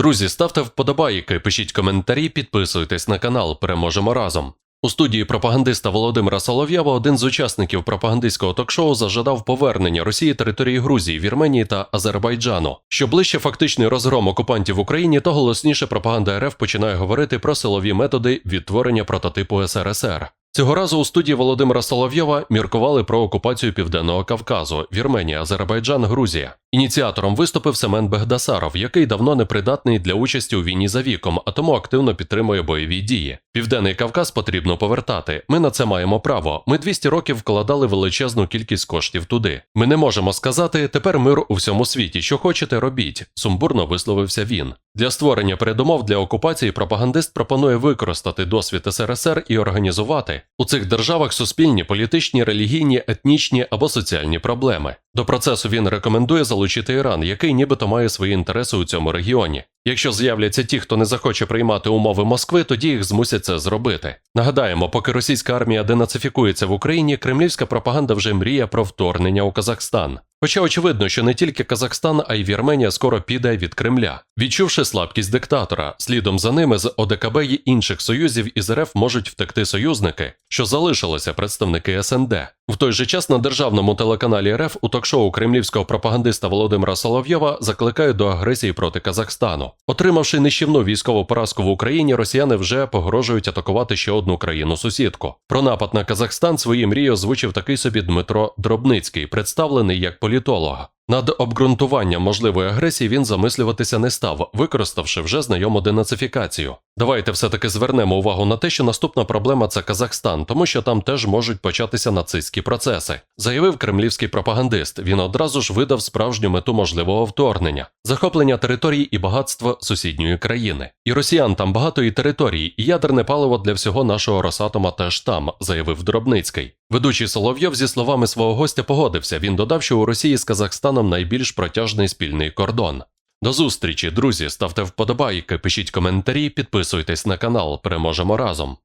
Друзі, ставте вподобайки, пишіть коментарі, підписуйтесь на канал. Переможемо разом. У студії пропагандиста Володимира Солов'єва один з учасників пропагандистського ток-шоу зажадав повернення Росії території Грузії, Вірменії та Азербайджану. Що ближче фактичний розгром окупантів в Україні, то голосніше пропаганда РФ починає говорити про силові методи відтворення прототипу СРСР. Цього разу у студії Володимира Соловйова міркували про окупацію Південного Кавказу, Вірменія, Азербайджан, Грузія. Ініціатором виступив Семен Бегдасаров, який давно непридатний для участі у війні за віком, а тому активно підтримує бойові дії. Південний Кавказ потрібно повертати. Ми на це маємо право. Ми 200 років вкладали величезну кількість коштів туди. Ми не можемо сказати тепер мир у всьому світі. Що хочете, робіть. Сумбурно висловився він. Для створення передумов для окупації пропагандист пропонує використати досвід СРСР і організувати у цих державах суспільні, політичні, релігійні, етнічні або соціальні проблеми. До процесу він рекомендує залучити Іран, який нібито має свої інтереси у цьому регіоні. Якщо з'являться ті, хто не захоче приймати умови Москви, тоді їх змусять це зробити. Нагадаємо, поки російська армія денацифікується в Україні, кремлівська пропаганда вже мріє про вторгнення у Казахстан. Хоча очевидно, що не тільки Казахстан, а й Вірменія скоро піде від Кремля. Відчувши слабкість диктатора, слідом за ними з ОДКБ й інших союзів із РФ можуть втекти союзники, що залишилися представники СНД. В той же час на державному телеканалі РФ у ток-шоу кремлівського пропагандиста Володимира Соловйова закликають до агресії проти Казахстану. Отримавши нищівну військову поразку в Україні, росіяни вже погрожують атакувати ще одну країну-сусідку. Про напад на Казахстан свої мрії озвучив такий собі Дмитро Дробницький, представлений як політолог. Над обґрунтуванням можливої агресії він замислюватися не став, використавши вже знайому денацифікацію. Давайте все-таки звернемо увагу на те, що наступна проблема це Казахстан, тому що там теж можуть початися нацистські процеси, заявив кремлівський пропагандист. Він одразу ж видав справжню мету можливого вторгнення, захоплення територій і багатства сусідньої країни. І росіян там багато і територій, і ядерне паливо для всього нашого Росатома теж там, заявив Дробницький. Ведучий Соловйов зі словами свого гостя погодився. Він додав, що у Росії з Казахстаном найбільш протяжний спільний кордон. До зустрічі, друзі. Ставте вподобайки, пишіть коментарі, підписуйтесь на канал. Переможемо разом.